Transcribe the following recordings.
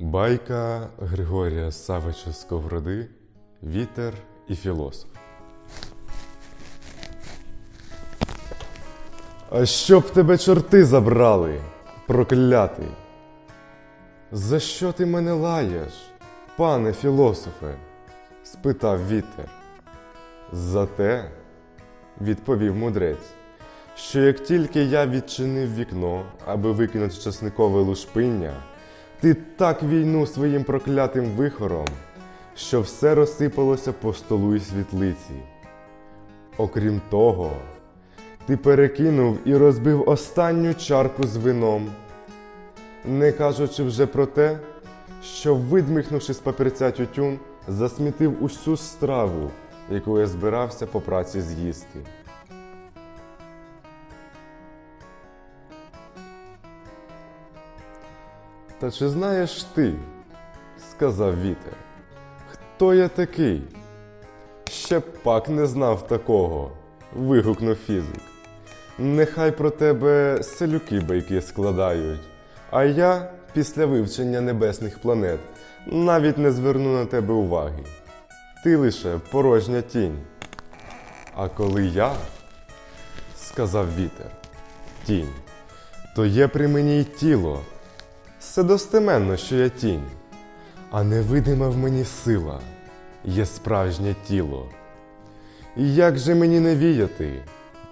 Байка Григорія Савича Сковороди Вітер і філософ. А щоб тебе чорти забрали, проклятий. За що ти мене лаєш, пане філософе? спитав вітер. За те, відповів мудрець, що як тільки я відчинив вікно, аби викинути часникове лушпиння, ти так війну своїм проклятим вихором, що все розсипалося по столу і світлиці. Окрім того, ти перекинув і розбив останню чарку з вином, не кажучи вже про те, що, видмихнувши з папірця тютюн, засмітив усю страву, яку я збирався по праці з'їсти. Та чи знаєш ти, сказав вітер, хто я такий? Ще пак не знав такого, вигукнув фізик. Нехай про тебе селюки байки складають, а я, після вивчення небесних планет, навіть не зверну на тебе уваги. Ти лише порожня тінь. А коли я, сказав вітер, тінь, то є при мені й тіло. Все достеменно, що я тінь, а невидима в мені сила, є справжнє тіло. І як же мені не віяти,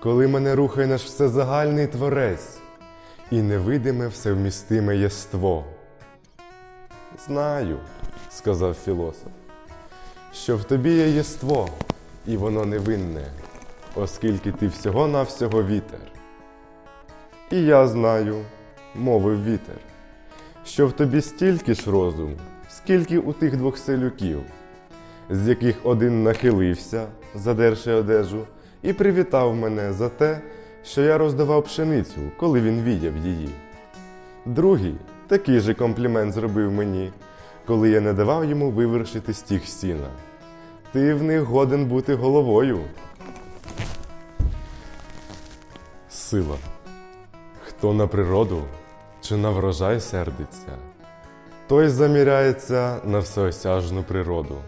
коли мене рухає наш всезагальний творець і невидиме всевмістиме єство? Знаю, сказав філософ, що в тобі є єство, і воно невинне, оскільки ти всього-навсього вітер. І я знаю, мовив вітер, що в тобі стільки ж розум, скільки у тих двох селюків, з яких один нахилився, задерши одежу, і привітав мене за те, що я роздавав пшеницю, коли він віяв її. Другий такий же комплімент зробив мені, коли я не давав йому вивершити стіг сіна. Ти в них годен бути головою. Сила. Хто на природу чи на врожай сердиться, той заміряється на всеосяжну природу.